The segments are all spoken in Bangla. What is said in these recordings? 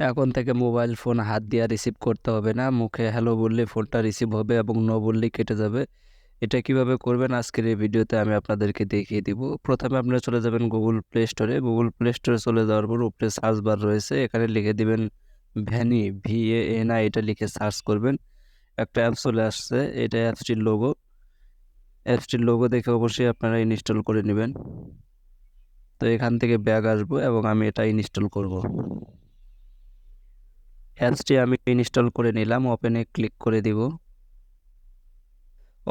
এখন থেকে মোবাইল ফোন হাত দিয়ে রিসিভ করতে হবে না। মুখে হ্যালো বললে ফোনটা রিসিভ হবে এবং নো বললেই কেটে যাবে। এটা কীভাবে করবেন আজকের এই ভিডিওতে আমি আপনাদেরকে দেখিয়ে দিব। প্রথমে আপনারা চলে যাবেন গুগল প্লে স্টোরে গুগল প্লে স্টোরে চলে যাওয়ার পর উপরে সার্চ বার রয়েছে। এখানে লিখে দিবেন ভ্যানি ভি এ এন আই এটা লিখে সার্চ করবেন। একটা অ্যাপ চলে আসছে, এটা অ্যাপসটির লোগো অ্যাপসটির লোগো দেখে অবশ্যই আপনারা ইনস্টল করে নেবেন। তো এখান থেকে ব্যাগ আসব এবং আমি এটা ইনস্টল করব। অ্যাপসটি আমি ইনস্টল করে নিলাম ওপেনে ক্লিক করে দিব।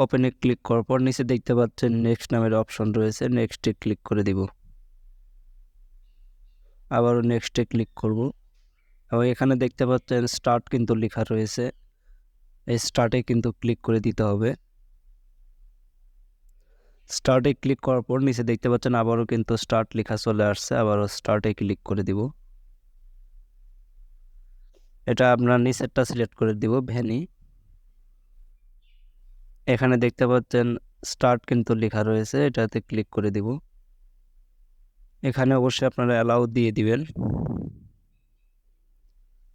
ওপেনে ক্লিক করার পর নিচে দেখতে পাচ্ছেন নেক্সট নামের অপশন রয়েছে নেক্সটে ক্লিক করে দিব। আবারও নেক্সটে ক্লিক করব। এবং এখানে দেখতে পাচ্ছেন স্টার্ট কিন্তু লেখা রয়েছে, এই স্টার্টে কিন্তু ক্লিক করে দিতে হবে। স্টার্টে ক্লিক করার পর নিচে দেখতে পাচ্ছেন আবারও কিন্তু স্টার্ট লেখা চলে আসছে, আবারও স্টার্টে ক্লিক করে দিব। এটা আপনার নিচেরটা সিলেক্ট করে দিব, ভ্যানি। এখানে দেখতে পাচ্ছেন স্টার্ট কিন্তু লেখা রয়েছে, এটাতে ক্লিক করে দিব। এখানে অবশ্যই আপনারা অ্যালাউ দিয়ে দিবেন।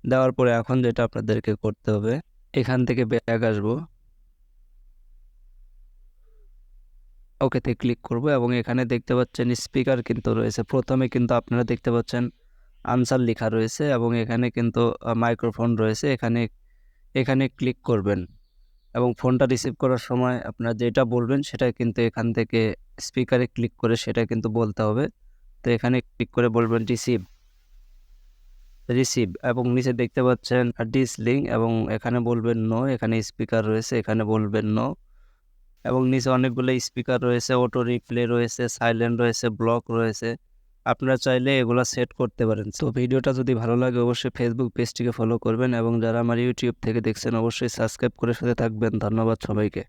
দেওয়ার পরে এখন যেটা আপনাদেরকে করতে হবে, এখান থেকে ব্যাগ আসব। ওকেতে ক্লিক করব এবং এখানে দেখতে পাচ্ছেন স্পিকার কিন্তু রয়েছে। প্রথমে কিন্তু আপনারা দেখতে পাচ্ছেন আনসার লেখা রয়েছে এবং এখানে কিন্তু মাইক্রোফোন রয়েছে। এখানে এখানে ক্লিক করবেন এবং ফোনটা রিসিভ করার সময় আপনারা যেটা বলবেন সেটা কিন্তু এখান থেকে স্পিকারে ক্লিক করে সেটা কিন্তু বলতে হবে। তো এখানে ক্লিক করে বলবেন রিসিভ রিসিভ এবং নিচে দেখতে পাচ্ছেন ডিস লিঙ্ক এবং এখানে বলবেন নো এখানে স্পিকার রয়েছে, এখানে বলবেন নো এবং নিচে অনেকগুলো স্পিকার রয়েছে অটো রিপ্লে রয়েছে সাইলেন্ট রয়েছে ব্লক রয়েছে। আপনারা চাইলে এগুলো সেট করতে পারেন। তো ভিডিওটা যদি ভালো লাগে অবশ্যই ফেসবুক পেজটিকে ফলো করবেন এবং যারা আমার ইউটিউব থেকে দেখছেন অবশ্যই সাবস্ক্রাইব করে সাথে থাকবেন। ধন্যবাদ সবাইকে।